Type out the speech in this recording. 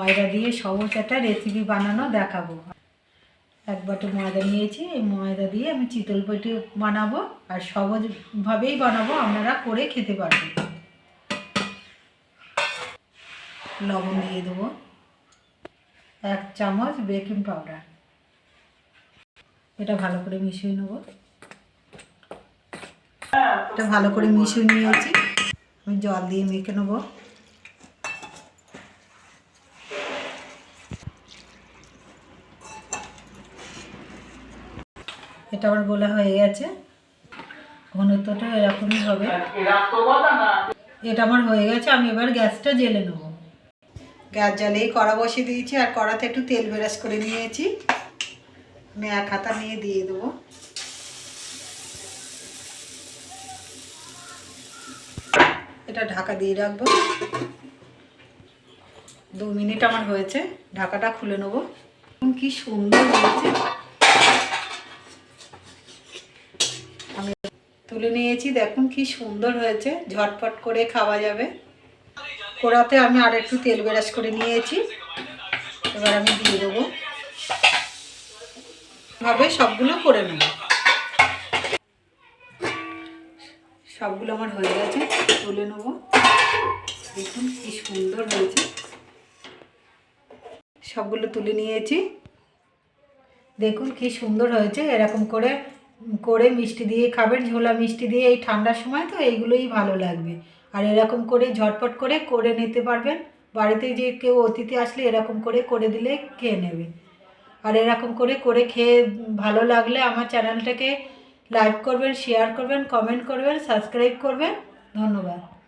ময়দা দিয়ে সহজ একটা রেসিপি বানানো দেখাবো। এক বাটি ময়দা নিয়েছি, এই ময়দা দিয়ে আমি চিতল পিঠে বানাবো আর সহজভাবেই বানাবো, আপনারা করে খেতে পারবেন। লবণ দিয়ে দেবো, এক চামচ বেকিং পাউডার এটা ভালো করে মিশিয়ে নেব। এটা ভালো করে মিশিয়ে নিয়েছি। আমি জল দিয়ে মেখে নেব। এটা আমার গোলা হয়ে গেছে। ঘনত্বটা এরকমই হবে। এটা আমার হয়ে গেছে, আমি এবার গ্যাসটা জেলে নেব। গ্যাস জ্বালেই কড়া বসিয়ে দিয়েছি, আর কড়াতে একটু তেল বেরাস করে নিয়েছি। আমি এক হাতা নিয়ে দিয়ে দেবো। এটা ঢাকা দিয়ে রাখব। দু মিনিট আমার হয়েছে, ঢাকাটা খুলে নেব। কি সুন্দর হয়েছে। আমি তুলে নিয়েছি। দেখুন কি সুন্দর হয়েছে। ঝটপট করে খাওয়া যাবে। কড়াতে আমি আর একটু তেল বেরাস করে নিয়েছি। এবার আমি দিয়ে দেবো। ভাবে সবগুলো করে নেব। সবগুলো আমার হয়ে গেছে। তুলে নেব। দেখুন কি সুন্দর হয়েছে। সবগুলো তুলে নিয়েছি। দেখুন কি সুন্দর হয়েছে। এরকম করে করে মিষ্টি দিয়ে খাবেন, ঝোলা মিষ্টি দিয়ে এই ঠান্ডার সময় তো এইগুলোই ভালো লাগবে। আর এরকম করে ঝটপট করে করে নিতে পারবেন। বাড়িতে যে কেউ অতিথি আসলে এরকম করে করে দিলে খেয়ে নেবে। আর এরকম করে করে খেয়ে ভালো লাগলে আমার চ্যানেলটাকে লাইক করবেন, শেয়ার করবেন, কমেন্ট করবেন, সাবস্ক্রাইব করবেন। ধন্যবাদ।